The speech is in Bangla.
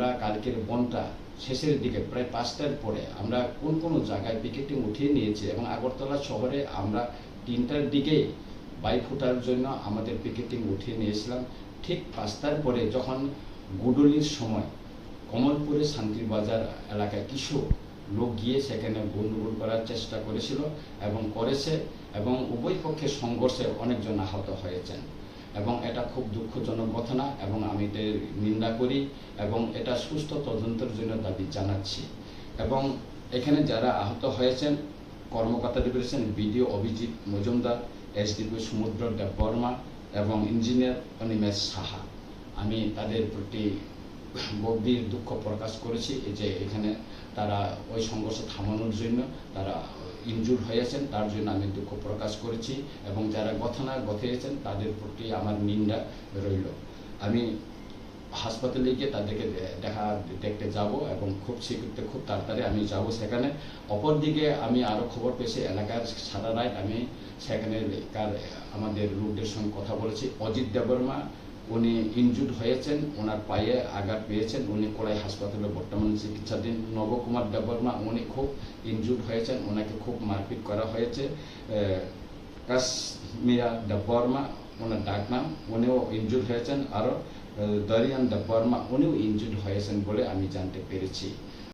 আমরা কালকের বনটা শেষের দিকে প্রায় পাঁচটার পরে আমরা কোন কোন জায়গায় পিকেটিং উঠিয়ে নিয়েছি এবং আগরতলা শহরে আমরা তিনটার দিকে বাইক ফুটার জন্য আমাদের পিকেটিং উঠিয়ে নিয়েছিলাম। ঠিক পাঁচটার পরে যখন গুডলির সময় কমলপুরে শান্তিবাজার এলাকায় কিছু লোক গিয়ে সেখানে গন্ডগোল করার চেষ্টা করেছিল এবং করেছে এবং উভয় পক্ষের সংঘর্ষে অনেকজন আহত হয়েছেন। এবং এটা খুব দুঃখজনক ঘটনা এবং আমি এর নিন্দা করি এবং এটা সুস্থ তদন্তের জন্য দাবি জানাচ্ছি। এবং এখানে যারা আহত হয়েছেন, কর্মকর্তা রয়েছেন বিডিও অভিজিৎ মজুমদার, এসডিপি সমুদ্র দেব বর্মা এবং ইঞ্জিনিয়ার অনিমেষ সাহা। আমি তাদের প্রতি গভীর দুঃখ প্রকাশ করেছি যে এখানে তারা ওই সংঘর্ষ থামানোর জন্য তারা ইনজুর হয়েছেন তার জন্য আমি দুঃখ প্রকাশ করেছি এবং যারা ঘটনা ঘটিয়েছেন তাদের প্রতি আমার নিন্দা রইল। আমি হাসপাতালে গিয়ে তাদেরকে দেখা দেখতে যাব এবং খুব শীঘ্র খুব তাড়াতাড়ি আমি যাব সেখানে। অপরদিকে আমি আরও খবর পেয়েছি, এলাকার সারা রাত আমি সেখানে আমাদের লোকদের সঙ্গে কথা বলেছি। অজিত দেববর্মা উনি ইনজুর্ড হয়েছেন, ওনার পায়ে আঘাত পেয়েছেন, উনি কড়াই হাসপাতালে বর্তমানে চিকিৎসাধীন। নবকুমার দেববর্মা, উনি খুব ইনজুর্ড হয়েছেন, ওনাকে খুব মারপিট করা হয়েছে। কাশ্মীরা দেববর্মা, ওনার ডাক নাম, উনিও ইনজুর্ড হয়েছেন। আরও দরিয়ান দেববর্মা, উনিও ইনজুর্ড হয়েছেন বলে আমি জানতে পেরেছি।